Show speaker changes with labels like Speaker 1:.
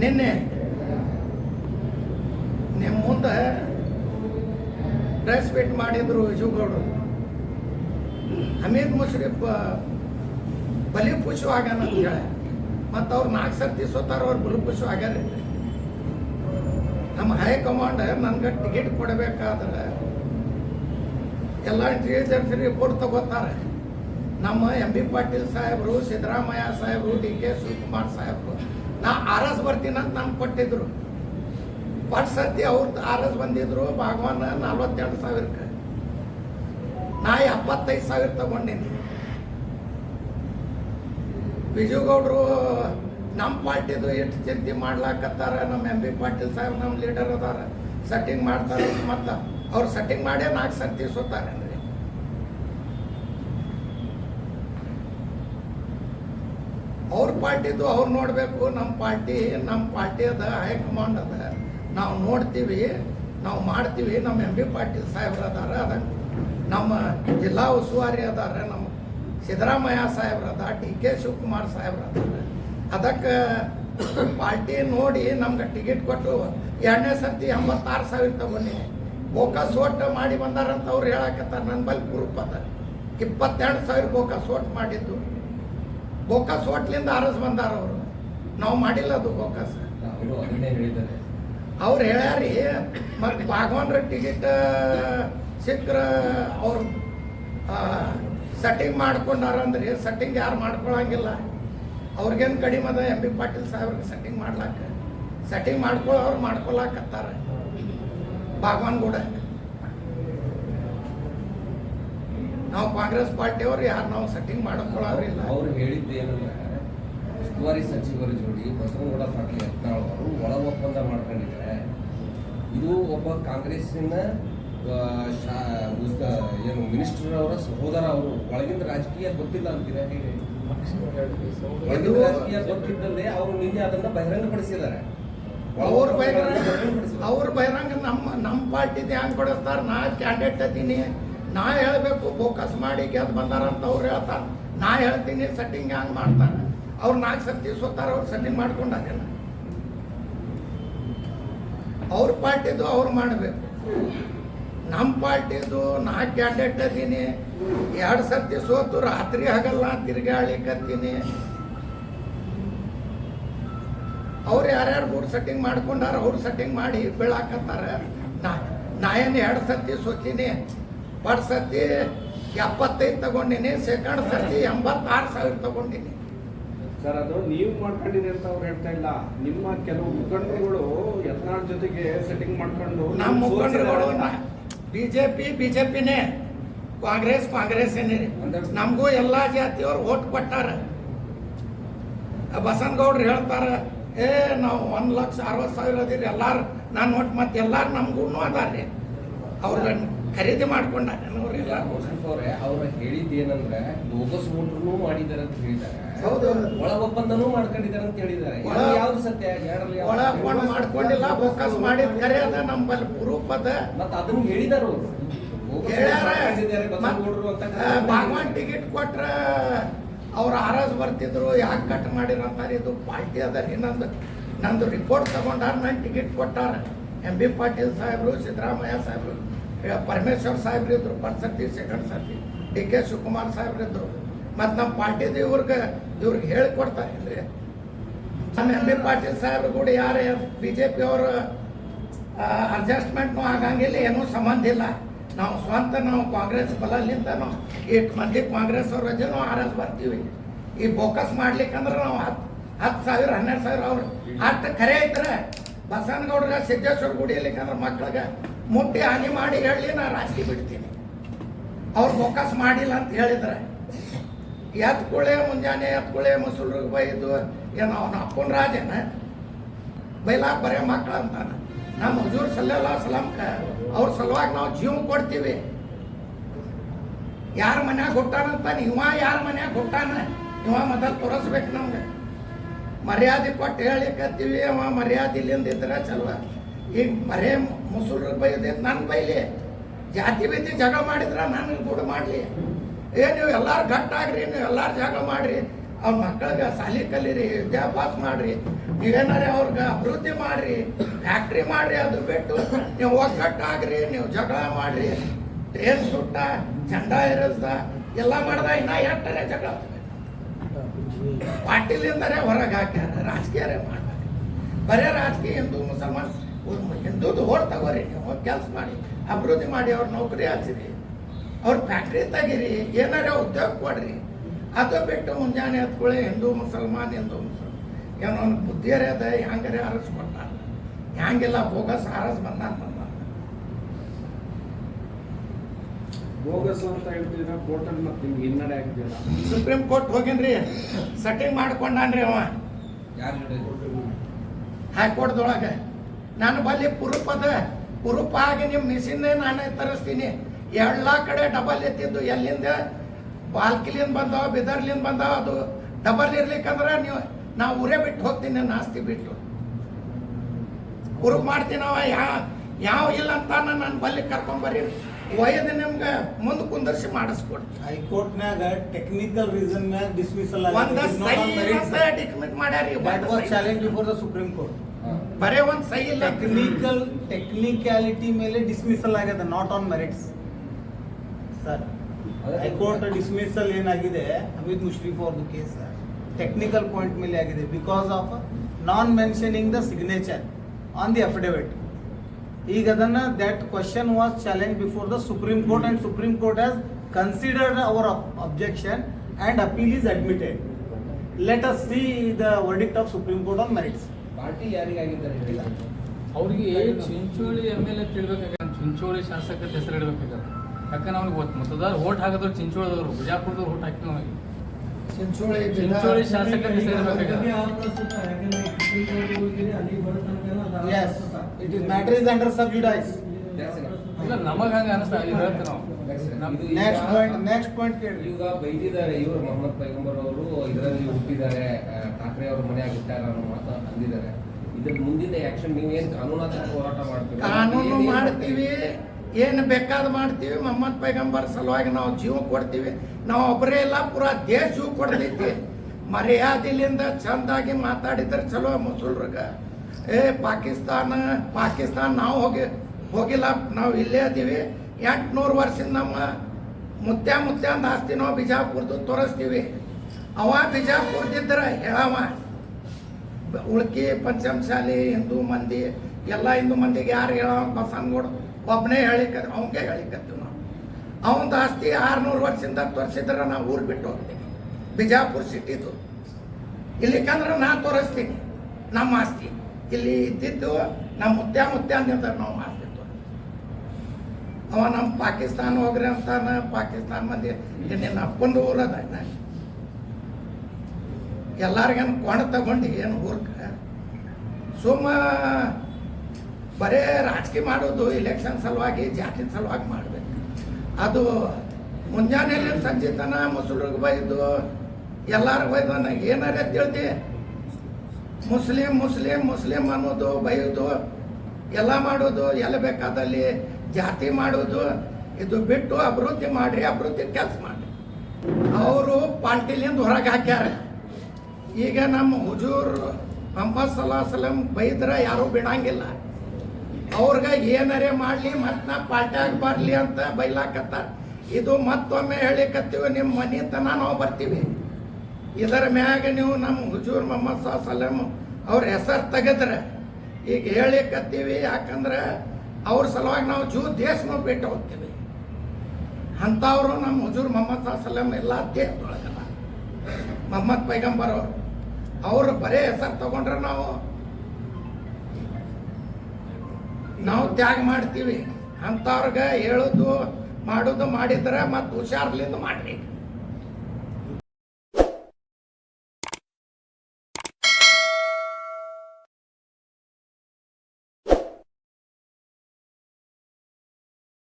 Speaker 1: ನಿನ್ನೆ. ನಿಮ್ಮ ಮುಂದೆ ಪ್ರೆಸ್ ಮೀಟ್ ಮಾಡಿದ್ರು ಯಜುಗೌಡರು. ಹಮೀದ್ ಮುಷ್ರಿಫ್ ಬಲಿ ಪುಷು ಆಗ್ಯಾನ ಅಂತ ಹೇಳಿ. ಮತ್ತು ಅವ್ರು ನಾಲ್ಕು ಸರ್ತಿ ಸೋತಾರ, ಅವ್ರು ಬಲಿ ಪುಷು ಆಗ್ಯಾರ ನಮ್ಮ ಹೈಕಮಾಂಡ್ ನನ್ಗೆ ಟಿಕೆಟ್ ಕೊಡಬೇಕಾದ್ರೆ ಎಲ್ಲ ಇಂಟೆಲಿಜೆನ್ಸ್ ರಿಪೋರ್ಟ್ ತಗೋತಾರೆ. ನಮ್ಮ ಎಂ ಬಿ ಪಾಟೀಲ್ ಸಾಹೇಬರು, ಸಿದ್ದರಾಮಯ್ಯ ಸಾಹೇಬರು, ಡಿ ಕೆ ಶಿವಕುಮಾರ್ ಸಾಹೇಬರು. ನಾ ಆರ್ ಎಸ್ ಬರ್ತೀನಿ ಅಂತ ನಮ್ಗೆ ಕೊಟ್ಟಿದ್ರು. ಪಟ್ ಸತಿ ಅವ್ರದ್ದು ಆರ್ ಬಂದಿದ್ರು, ಭಗವಾನ್ ನಲ್ವತ್ತೆರಡು ಸಾವಿರಕ್ಕೆ. ನಾ ಎಪ್ಪತ್ತೈದು ಸಾವಿರ ತಗೊಂಡಿನಿ. ವಿಜುಗೌಡರು ನಮ್ಮ ಪಾರ್ಟಿದು ಎಷ್ಟು ಚಿಂತೆ ಮಾಡ್ಲಾಕತ್ತಾರ ನಮ್ಮ ಎಂ ಬಿ ಪಾಟೀಲ್ ಸಾಹೇಬ್ ನಮ್ಮ ಲೀಡರ್ ಅದಾರ ಸೆಟ್ಟಿಂಗ್ ಮಾಡ್ತಾರೆ ಮತ್ತು ಅವ್ರು ಸೆಟ್ಟಿಂಗ್ ಮಾಡೇ ನಾಲ್ಕು ಸರ್ತಿ ಸೋತಾರೆ ಅಂದ್ರೆ ಅವ್ರ ಪಾರ್ಟಿದು ಅವ್ರು ನೋಡಬೇಕು ನಮ್ಮ ಪಾರ್ಟಿ ನಮ್ಮ ಪಾರ್ಟಿ ಅದ ಹೈಕಮಾಂಡ್ ಅದ. ನಾವು ನೋಡ್ತೀವಿ, ನಾವು ಮಾಡ್ತೀವಿ ನಮ್ಮ ಎಂ ಬಿ ಪಾಟೀಲ್ ಸಾಹೇಬ್ರು ಅದಾರ ಅದ ನಮ್ಮ ಜಿಲ್ಲಾ ಉಸ್ತುವಾರಿ ಅದಾರ ನಮ್ಮ ಸಿದ್ದರಾಮಯ್ಯ ಸಾಹೇಬ್ರು ಅದ ಡಿ ಕೆ ಶಿವಕುಮಾರ್ ಸಾಹೇಬ್ರು ಅದಾರ. ಅದಕ್ಕೆ ಪಾರ್ಟಿ ನೋಡಿ ನಮ್ಗೆ ಟಿಕೆಟ್ ಕೊಟ್ಟು ಎರಡನೇ ಸರ್ತಿ ಎಂಬತ್ತಾರು ಸಾವಿರ ತಗೊಂಡಿ. ಬೋಕಸ್ ಓಟ್ ಮಾಡಿ ಬಂದಾರಂತ ಅವ್ರು ಹೇಳಕತ್ತಾರ ನನ್ನ ಬಳಿ ಪ್ರೂಫ್ ಅದ. ಇಪ್ಪತ್ತೆರಡು ಸಾವಿರ ಬೋಕಸ್ ಓಟ್ ಮಾಡಿದ್ದು. ಬೋಕಸ್ ಹೋಟ್ಲಿಂದ ಅರಸ್ ಬಂದಾರ ಅವರು. ನಾವು ಮಾಡಿಲ್ಲ ಅದು ಬೋಕಸ್
Speaker 2: ಅವರು
Speaker 1: ಹೇಳ್ಯಾರಿ ಮತ್ತೆ ಭಾಗವನ್ರ ಟಿಕೆಟ್ ಸಿಕ್ಕ್ರ ಅವ್ರು ಸೆಟ್ಟಿಂಗ್ ಮಾಡ್ಕೊಂಡಾರ ಅಂದ್ರೆ ಸೆಟ್ಟಿಂಗ್ ಯಾರು ಮಾಡ್ಕೊಳಂಗಿಲ್ಲ. ಅವ್ರಿಗೇನು ಕಡಿಮೆ ಅದ ಎಂ ಬಿ ಪಾಟೀಲ್ ಸಾಹೇಬ್ರಿಗೆ ಸೆಟ್ಟಿಂಗ್ ಮಾಡ್ಲಾಕ. ಸೆಟ್ಟಿಂಗ್ ಮಾಡ್ಕೊಳ್ಳೋರು ಅವ್ರು ಮಾಡ್ಕೊಳಕತ್ತಾರ. ಭಾಗವನ್ ಕೂಡ ನಾವು ಕಾಂಗ್ರೆಸ್ ಪಾರ್ಟಿಯವ್ರು ಯಾರು ನಾವು ಸೆಟ್ಟಿಂಗ್ ಮಾಡ್ಕೊಳ್ಳೋರಿಲ್ಲ.
Speaker 2: ಅವ್ರು ಹೇಳಿದ್ದು ಏನಂದ್ರೆ ಉಸ್ತುವಾರಿ ಸಚಿವರ ಜೋಡಿ ಬಸವನಗೌಡ ಪಾಟೀಲ್ ಯತ್ನಾಳ್ ಅವರು ಒಳ ಒಪ್ಪಂದ ಮಾಡ್ಕೊಂಡಿದ್ದಾರೆ. ಇದು ಒಬ್ಬ ಕಾಂಗ್ರೆಸ್ಸಿನ ಏನು ಮಿನಿಸ್ಟರ್ ಅವರ ಸಹೋದರ ಅವರು ಒಳಗಿಂದ ರಾಜಕೀಯ ಗೊತ್ತಿಲ್ಲ ಅಂತೀರ ಹೇಗೆ ಒಳಗಿಂದ ರಾಜಕೀಯ ಗೊತ್ತಿದ್ದಲ್ಲೇ ಅವರು ನಿನ್ನೆ ಅದನ್ನ ಬಹಿರಂಗಪಡಿಸಿದ್ದಾರೆ.
Speaker 1: ಅವ್ರ ಬಹಿರಂಗ. ಅವ್ರ ಬಹಿರಂಗ ನಮ್ಮ ನಮ್ಮ ಪಾರ್ಟಿದ ಹೆಂಗ್ ಕೊಡಿಸ್ತಾರೆ? ನಾ ಕ್ಯಾಂಡಿಡೇಟ್ ಅದೀನಿ. ನಾ ಹೇಳಬೇಕು, ಫೋಕಸ್ ಮಾಡಿ, ಗೆದ್ದು ಬಂದಾರಂತ ಅವ್ರು ಹೇಳ್ತಾರೆ. ನಾ ಹೇಳ್ತೀನಿ ಸೆಟ್ಟಿಂಗ್ ಹ್ಯಾಂಗ್ ಮಾಡ್ತಾರೆ. ಅವ್ರು ನಾಲ್ಕು ಸತಿ ಸೋತಾರ, ಅವ್ರು ಸೆಟ್ಟಿಂಗ್ ಮಾಡ್ಕೊಂಡಾರೇನ ಅವ್ರ ಪಾರ್ಟಿದು ಅವ್ರು ಮಾಡಬೇಕು. ನಮ್ಮ ಪಾರ್ಟಿದು ನಾ ಕ್ಯಾಂಡಿಡೇಟ್ ಅದೀನಿ. ಎರಡು ಸರ್ತಿ ಸೋತು, ರಾತ್ರಿ ಹಗಲ್ಲ ತಿರ್ಗಾಳಿಕತ್ತೀನಿ ಅವ್ರು ಯಾರ್ಯಾರು ಮೂರು ಸೆಟ್ಟಿಂಗ್ ಮಾಡ್ಕೊಂಡಾರ, ಅವ್ರು ಸೆಟ್ಟಿಂಗ್ ಮಾಡಿ ಬೀಳಾಕತ್ತಾರ ನಾ ನಾ ಏನು ಎರಡು ಸರ್ತಿ ಸೋತೀನಿ? ಸರ್ತಿ ಎಪ್ಪತ್ತೈದು ತಗೊಂಡಿನಿ ಸೆಕೆಂಡ್ ಸರ್ತಿ ಎಂಬತ್ತಾರು ಸಾವಿರ ತಗೊಂಡಿನಿ.
Speaker 3: ಸರ್ ಅದು ನೀವು ಮಾಡ್ಕೊಂಡಿರಿ ಅಂತ ಅವ್ರು ಹೇಳ್ತಾ ಇಲ್ಲ. ನಿಮ್ಮ ಕೆಲವು ಮುಖಂಡರುಗಳು ಯತ್ನಾಳ್ ಜೊತೆಗೆ ಸೆಟ್ಟಿಂಗ್ ಮಾಡ್ಕೊಂಡು
Speaker 1: ನಮ್ಮ ಮುಖಂಡರುಗಳು. B J P B J ಪಿನೇ Congress Congress ಏನೇ ನಮಗೂ ಎಲ್ಲ ಜಾತಿಯವ್ರು ಓಟ್ ಕೊಟ್ಟಾರ. ಬಸನಗೌಡ್ರು ಹೇಳ್ತಾರೆ ಏ ನಾವು ಒಂದು ಲಕ್ಷ ಅರವತ್ತು ಸಾವಿರ ಅದೀರಿ ಎಲ್ಲಾರು ನಾನು ಒಟ್ಟು ಮತ್ತೆ ಎಲ್ಲಾರು ನಮಗೂ ಅದಾರ್ರಿ. ಅವ್ರ ಖರೀದಿ ಮಾಡ್ಕೊಂಡಾರ ಅವ್ರು ಎಲ್ಲಾರು
Speaker 2: ಮುಷರಫ್ ಅವರೇ ಅವ್ರು ಬೋಗಸ್ ವೋಟ್ರು ಮಾಡಿದ್ದಾರೆ ಅಂತ ಹೇಳಿದ್ದಾರೆ.
Speaker 1: ಹೌದು.
Speaker 2: ಒಳ ಒಪ್ಪಂದನೂ ಮಾಡ್ಕೊಂಡಿದ್ದಾರೆ ಅಂತ ಹೇಳಿದ್ದಾರೆ. ಯಾವ್ದು ಸತ್ಯ?
Speaker 1: ಒಳ
Speaker 2: ಸತ್ಯ?
Speaker 1: ಮಾಡ್ಕೊಂಡಿಲ್ಲ ಬೋಕಸ್ ಮಾಡಿದ ಕರೆ ಅದ ನಮ್ಮಲ್ಲಿ ಪ್ರೂಫ್ ಅದ
Speaker 2: ಮತ್ತ ಅದನ್ನ ಹೇಳಿದಾರು
Speaker 1: ಭಗವಾನ್ ಟಿಕೆಟ್ ಕೊಟ್ರ ಅವ್ರ ಆರಾಜು ಬರ್ತಿದ್ರು ಯಾಕೆ ಕಟ್ ಮಾಡಿರಂತಾರೆ ಇದು ಪಾರ್ಟಿ ಅದ ರೀ ನಂದು. ನಂದು ರಿಪೋರ್ಟ್ ತಗೊಂಡಾರ ನಾನು ಟಿಕೆಟ್ ಕೊಟ್ಟಾರ. ಎಂ ಬಿ ಪಾಟೀಲ್ ಸಾಹೇಬ್ರು ಸಿದ್ದರಾಮಯ್ಯ ಸಾಹೇಬ್ರು. ಏ, ಪರಮೇಶ್ವರ್ ಸಾಹೇಬ್ರು ಇದ್ರು ಫಸ್ಟ್ ಸರ್ತಿ ಸೆಕೆಂಡ್ ಸರ್ತಿ ಡಿ ಕೆ ಶಿವಕುಮಾರ್ ಸಾಹೇಬ್ರು ಇದ್ರು. ಮತ್ತು ನಮ್ಮ ಪಾರ್ಟಿದು ಇವ್ರಿಗೆ ಇವ್ರಿಗೆ ಹೇಳಿಕೊಡ್ತಾರೆ ಇಲ್ರಿ ನಮ್ಮ ಎಂ ಬಿ ಪಾಟೀಲ್ ಸಾಹೇಬ್ರು ಕೂಡ ಯಾರು ಬಿ ಜೆ ಪಿ ಅವರು ಆಗಂಗಿಲ್ಲ ಏನೂ ಸಂಬಂಧ ಇಲ್ಲ. ನಾವು ಸ್ವಂತ ನಾವು ಕಾಂಗ್ರೆಸ್ ಬಲಲಿಂದ ನಾವು ಎಷ್ಟು ಮಂದಿ ಕಾಂಗ್ರೆಸ್ ಅವ್ರ ರಜೆನೂ ಆರ್ ಎಸ್ ಬರ್ತೀವಿ. ಈ ಬೋಕಸ್ ಮಾಡ್ಲಿಕ್ಕಂದ್ರೆ ನಾವು ಹತ್ತು ಹತ್ತು ಸಾವಿರ ಹನ್ನೆರಡು ಸಾವಿರ ಅವ್ರು ಅಷ್ಟು ಖರೆ ಐತ್ರೆ. ಬಸವನಗೌಡ್ರ ಸಿದ್ದೇಶ್ವರ ಗುಡಿ ಇರ್ಲಿಕ್ಕಂದ್ರೆ ಮಕ್ಳಿಗೆ ಮುಟ್ಟಿ ಹಾನಿ ಮಾಡಿ ಹೇಳಿ ನಾ ರಾಜಕೀಯ ಬಿಡ್ತೀನಿ. ಅವ್ರು ಫೋಕಸ್ ಮಾಡಿಲ್ಲ ಅಂತ ಹೇಳಿದ್ರೆ ಎತ್ಕುಳೆ ಮುಂಜಾನೆ ಎತ್ಕುಳೆ ಮುಸುಲ್ರಿಗೆ ಬೈದು, ಏನೋ ಅವನ ಅಪ್ಪನ ರಾಜನ? ಬೈಲಾಕ್ ಬರೇ ಮಕ್ಕಳು ಅಂತಾನೆ. ನಮ್ಮ ಹಜೂರ್ ಸಲ್ಲೆಲ್ಲ ಸಲಾಮ್ಕ ಅವ್ರ ಸಲುವಾಗಿ ನಾವು ಜೀವ ಕೊಡ್ತೀವಿ. ಯಾರ ಮನ್ಯಾಗ ಹುಟ್ಟಾನಂತ ಇವ ಯಾರ ಮನ್ಯಾಗ ಹುಟ್ಟಾನ? ಇವ ಮೊದಲು ತೋರಿಸ್ಬೇಕು ನಮ್ಗೆ. ಮರ್ಯಾದೆ ಕೊಟ್ಟು ಹೇಳಿಕತ್ತೀವಿ ಅವ ಮರ್ಯಾದೆ ಇಲ್ಲಿಂದ ಇದ್ರೆ ಚಲೋ. ಈಗ ಬರೇ ಮುಸುಲ್ರಿಗೆ ಬೈದೆ ನನ್ನ ಬೈಲಿ. ಜಾತಿ ಬೀತಿ ಜಗಳ ಮಾಡಿದ್ರೆ ನಾನು ಕೂಡ ಮಾಡಲಿ. ಏ, ನೀವು ಎಲ್ಲಾರು ಗಟ್ಟಾಗ್ರಿ ನೀವು ಎಲ್ಲಾರು ಜಗಳ ಮಾಡ್ರಿ. ಅವ್ರ ಮಕ್ಕಳಿಗೆ ಸಾಲಿ ಕಲೀರಿ, ವಿದ್ಯಾಭ್ಯಾಸ ಮಾಡ್ರಿ. ನೀವೇನಾರೇ ಅವ್ರಿಗೆ ಅಭಿವೃದ್ಧಿ ಮಾಡ್ರಿ ಫ್ಯಾಕ್ಟ್ರಿ ಮಾಡ್ರಿ, ಅದು ಬಿಟ್ಟು ನೀವು ಒಗ್ಗಟ್ಟಾಗ್ರಿ ನೀವು ಜಗಳ ಮಾಡ್ರಿ. ಟ್ರೇನ್ ಸುಟ್ಟ ಚಂಡ ಇರಸ್ದ ಎಲ್ಲ ಮಾಡ್ದ ಇನ್ನ ಎಟ್ಟರೆ ಜಗಳ? ಪಾಟೀಲಿಂದರೆ ಹೊರಗೆ ಹಾಕ್ಯಾರ, ರಾಜಕೀಯರೇ ಮಾಡ್ತಾರೆ. ಬರೇ ರಾಜಕೀಯ ಹಿಂದೂ ಮುಸಲ್ಮಾನ್ ಹಿಂದೂದು ಓಟ್ ತಗೋರಿ ನೀವು ಕೆಲಸ ಮಾಡಿ ಅಭಿವೃದ್ಧಿ ಮಾಡಿ ಅವ್ರ ನೌಕರಿ ಹಚ್ಚಿರಿ ಅವ್ರ ಫ್ಯಾಕ್ಟ್ರಿ ತೆಗೀರಿ ಏನಾರ ಉದ್ಯೋಗ ಕೊಡ್ರಿ. ಅದು ಬಿಟ್ಟು ಮುಂಜಾನೆ ಎತ್ಕೊಳ್ಳಿ ಹಿಂದೂ ಮುಸಲ್ಮಾನ್ ಹಿಂದೂ ಮುಸಲ್ಮಾನ್ ಏನೋ ಒಂದು ಬುದ್ಧಿಯರೇ ಅದ ಹ್ಯಾಂಗರೇ ಕೊಡ್ತಾರ ಹ್ಯಾಂಗಿಲ್ಲ ಬೋಗಸ್ ಬಂದಾನ ಬಂದ
Speaker 3: ಬೋಗಸ್ ಅಂತ ಹೇಳ್ತೀರಾ ಕೋರ್ಟಲ್ಲಿ ಮತ್ತೆ ನಿಮ್ಗೆ ಹಿನ್ನಡೆ ಆಗ್ತೀರಾ
Speaker 1: ಸುಪ್ರೀಂ ಕೋರ್ಟ್ ಹೋಗಿನ್ರಿ ಸೆಟ್ಟಿಂಗ್ ಮಾಡ್ಕೊಂಡಾನ್ರಿ ಅವ. ಹೈಕೋರ್ಟ್ದೊಳಗೆ. ನಾನು ಬಲ್ಲಿ ಪುರುಪ್ ಅದ. ಪುರುಪ್ ಆಗಿ ನಿಮ್ಮ ಮಿಷಿನ್ನೇ ನಾನೇ ತರಿಸ್ತೀನಿ. ಎಲ್ಲ ಕಡೆ ಡಬಲ್ ಎತ್ತಿದ್ದು ಎಲ್ಲಿಂದ? ಬಾಲ್ಕಿಲಿಂದ ಬಂದಾವ ಬಿದರ್ಲಿಂದ ಬಂದಾವ ಅದು ಡಬಲ್ ಇರ್ಲಿಕ್ಕಂದ್ರೆ ನೀವು ನಾವು ಊರೇ ಬಿಟ್ಟು ಹೋಗ್ತೀನಿ ನಾಸ್ತಿ ಆಸ್ತಿ ಬಿಟ್ಟು ಪುರುಪ್ ಮಾಡ್ತೀನವ ಯಾ ಯಾವ ಇಲ್ಲ ಅಂತ ನಾನು ಬಲ್ಲಿ ಕರ್ಕೊಂಬರ್ರಿ ಒಯ್ದು ನಿಮ್ಗೆ ಮುಂದೆ ಕುಂದರ್ಸಿ ಮಾಡಿಸ್ಕೊಡ್ತೀನಿ.
Speaker 4: ಹೈಕೋರ್ಟ್ನಾಗ ಟೆಕ್ನಿಕಲ್ ರೀಸನ್ ಮ್ಯಾಗ ಅಲ್ಲ
Speaker 1: ಒಂದ dismiss ಮಾಡ್ಯಾರಿ
Speaker 4: that was. Challenge before the supreme court
Speaker 1: ಬರೇ ಒಂದ್ ಸೈ ಇಲ್ಲ.
Speaker 4: ಟೆಕ್ನಿಕಲ್ ಟೆಕ್ನಿಕ್ಯಾಲಿಟಿ ಮೇಲೆ ಡಿಸ್ಮಿಸಲ್ ಆಗ್ಯದ not on merits sir high court dismissal ಏನಾಗಿದೆ? ಅಮಿತ್ ಮುಷ್ರೀಫ್ ಅವ್ರದ್ದು ಕೇಸ್ ಟೆಕ್ನಿಕಲ್ ಪಾಯಿಂಟ್ ಮೇಲೆ ಆಗಿದೆ. Because of non mentioning the signature on the affidavit ಈಗ ಅದನ್ನ that question was challenge before the supreme court and supreme court has considered our objection and appeal is admitted let us see the verdict of supreme court on merits
Speaker 2: party ಯಾರಿಗಾಗಿದ್ದಾರೆ ಹೇಳಿಲ್ಲ
Speaker 5: ಅವ್ರಿಗೆ Chincholi M L A ತಿಳ್ಬೇಕಾಗ ಚಿಂಚೋಳಿ ಶಾಸಕ ಹೆಸರು ಇಡಬೇಕಾಗ ಯಾಕಂದ್ರೆ ಅವ್ನಿಗೆ ಗೊತ್ತು. ಮತದಾರ vote ಹಾಕಿದ್ರು ಚಿಂಚೋಳದವರು ಬಿಜಾಪುರದವ್ರು ಓಟ್ ಹಾಕಿದ್ರು ಅವ್ನಿಗೆ.
Speaker 1: ಚಿಂಚೋಳಿ
Speaker 5: ಚಿಂಚೋಳಿ ಶಾಸಕರ ಹೆಸರು
Speaker 4: it is matter is under sub judice.
Speaker 5: ಇಲ್ಲ ನಮಗ ಹಂಗ ಅನಿಸ್ತಾ ಇದು. ಹೇಳ್ತೀವಿ ನಾವು.
Speaker 4: Next point, next point ಕೇಳ್ರಿ.
Speaker 2: ಈಗ ಬೈದಿದ್ದಾರೆ ಇವರು ಮೊಹಮ್ಮದ್ ಪೈಗಂಬರ್ ಅವರು. ಇದರಲ್ಲಿ ಆ, ಠಾಕ್ರೆ ಅವ್ರ ಮನೆ ಆಗಿದ್ದಾರೆ ಅನ್ನೋ ಮಾತು ಅಂದಿದ್ದಾರೆ. ಇದ್ರ ಮುಂದಿನ ಆಕ್ಷನ್ ನೀವೇನ್ ಕಾನೂನಾತ್ಮಕ ಹೋರಾಟ ಮಾಡ್ತೀವಿ
Speaker 1: ಕಾನೂನು
Speaker 2: ಏನ್- ಏನ್
Speaker 1: ಮಾಡ್ತೀವಿ. ಏನು ಬೇಕಾದ್ ಮಾಡ್ತೀವಿ. ಮೊಹಮ್ಮದ್ ಪೈಗಂಬರ್ ಸಲುವಾಗಿ ನಾವು ಜೀವ ಕೊಡ್ತೀವಿ. ನಾವು ಒಬ್ಬರೇ ಇಲ್ಲ ಪೂರಾ ದೇಶ ಜೀವ ಕೊಡ್ತೈತಿ. ಮರ್ಯಾದಿಲಿಂದ ಚಂದಾಗಿ ಮಾತಾಡಿದ್ರೆ ಚಲೋ ಮುಸುಲ್ರಿಗೆ. ಏ ಪಾಕಿಸ್ತಾನ ಪಾಕಿಸ್ತಾನ ನಾವು ಹೋಗಿ ಹೋಗಿಲ್ಲ ನಾವು ಇಲ್ಲೇ ಅದೀವಿ ಎಂಟ್ನೂರು ವರ್ಷದಿಂದ ನಮ್ಮ ಮುತ್ಯ ಮುತ್ಯಾಂದ ಆಸ್ತಿ ನಾವು ಬಿಜಾಪುರದ್ದು ತೋರಿಸ್ತೀವಿ. ಅವ ಬಿಜಾಪುರದಿದ್ದರೆ ಹೇಳವ. ಉಳ್ಕಿ ಪಂಚಮಶಾಲಿ ಹಿಂದೂ ಮಂದಿ, ಎಲ್ಲ ಹಿಂದೂ ಮಂದಿಗೆ ಯಾರು ಹೇಳವ? ಬಸನ್ಗೌಡ ಒಬ್ಬನೇ ಹೇಳಿಕ ಅವನಿಗೆ ಹೇಳಿಕತ್ತೀವಿ ನಾವು. ಅವನ ಆಸ್ತಿ ಆರುನೂರು ವರ್ಷದಿಂದ ತೋರಿಸಿದ್ರೆ ನಾವು ಊರು ಬಿಟ್ಟು ಹೋಗ್ತೀನಿ. ಬಿಜಾಪುರ ಸಿಟಿದು. ಇಲ್ಲಿಕಂದ್ರೆ ನಾನು ತೋರಿಸ್ತೀನಿ. ನಮ್ಮ ಆಸ್ತಿ. ಇಲ್ಲಿ ಇದ್ದಿದ್ದು ನಮ್ಮ ಮುತ್ಯ ಮುತ್ಯಾಂದಿಂದ ನಾವು ತೋರಿಸ್ತೀವಿ ಅವ ನಮ್ಮ ಪಾಕಿಸ್ತಾನ ಹೋಗ್ರಿ ಅಂತಾನ, ಪಾಕಿಸ್ತಾನ ಮಂದಿ ನಿನ್ನ ಅಪ್ಪಂದು ಊರದ ಎಲ್ಲಾರಿಗೇನು ಕೊಂಡ ತಗೊಂಡು ಏನು ಊರ್ಕ? ಸುಮ್ಮ ಬರೇ ರಾಜಕೀಯ ಮಾಡೋದು ಇಲೆಕ್ಷನ್ ಸಲುವಾಗಿ, ಜಾತಿ ಸಲುವಾಗಿ ಮಾಡಬೇಕು. ಅದು ಮುಂಜಾನೆಯಲ್ಲಿ ಸಂಜೆ ತನ ಮುಸುಳ್ರಿಗೆ ಬೈದು, ಎಲ್ಲರಿಗೂ ಬೈದು ನನಗೆ ಏನಾರ ತಿಳಿದು ಮುಸ್ಲಿಂ ಮುಸ್ಲಿಂ ಮುಸ್ಲಿಂ ಅನ್ನೋದು ಬೈಯೋದು, ಎಲ್ಲ ಮಾಡೋದು, ಎಲ್ಲ ಬೇಕಾದಲ್ಲಿ ಜಾತಿ ಮಾಡೋದು, ಇದು ಬಿಟ್ಟು ಅಭಿವೃದ್ಧಿ ಮಾಡಿರಿ, ಅಭಿವೃದ್ಧಿ ಕೆಲಸ ಮಾಡಿರಿ. ಅವರು ಪಾರ್ಟಿಲಿಂದ ಹೊರಗೆ ಹಾಕ್ಯಾರ. ಈಗ ನಮ್ಮ ಹುಜೂರ್ ಮೊಹಮ್ಮದ್ ಸಲಾ ಸಲಂ ಬೈದ್ರ ಯಾರು ಬಿಡಂಗಿಲ್ಲ. ಅವ್ರಿಗೆ ಏನರೇ ಮಾಡಲಿ ಮತ್ತೆ ನಾ ಪಾರ್ಟ್ಯಾಗ ಬರಲಿ ಅಂತ ಬೈಲಾಕತ್ತಾರ. ಇದು ಮತ್ತೊಮ್ಮೆ ಹೇಳಿಕತ್ತೀವಿ ನಿಮ್ಮ ಮನೆ ತನ ನಾವು ಬರ್ತೀವಿ. ಇದರ ಮ್ಯಾಗ ನೀವು ನಮ್ಮ ಹುಜೂರ್ ಮೊಹಮ್ಮದ್ ಸಾ ಸಲಂ ಅವ್ರ ಹೆಸರು ತೆಗೆದ್ರೆ. ಈಗ ಹೇಳಿಕತ್ತೀವಿ, ಯಾಕಂದ್ರೆ ಅವ್ರ ಸಲುವಾಗಿ ನಾವು ಜೂ ದೇಶನೂ ಬಿಟ್ಟು ಹೋಗ್ತೀವಿ. ಅಂಥವ್ರು ನಮ್ಮ ಹುಜೂರ್ ಮೊಹಮ್ಮದ್ ಸಾ ಸಲಂ ಎಲ್ಲ ದೇಶದೊಳಗಲ್ಲ ಮೊಹಮ್ಮದ್ ಪೈಗಂಬರ್ ಅವರು. ಅವ್ರು ಬರೇ ಹೆಸರು ತಗೊಂಡ್ರೆ ನಾವು ನಾವು ತ್ಯಾಗ ಮಾಡ್ತೀವಿ. ಅಂಥವ್ರಿಗೆ ಹೇಳೋದು, ಮಾಡೋದು, ಮಾಡಿದ್ರೆ ಮತ್ತೆ ಹುಷಾರ್ಲಿಂದ ಮಾಡ್ರಿ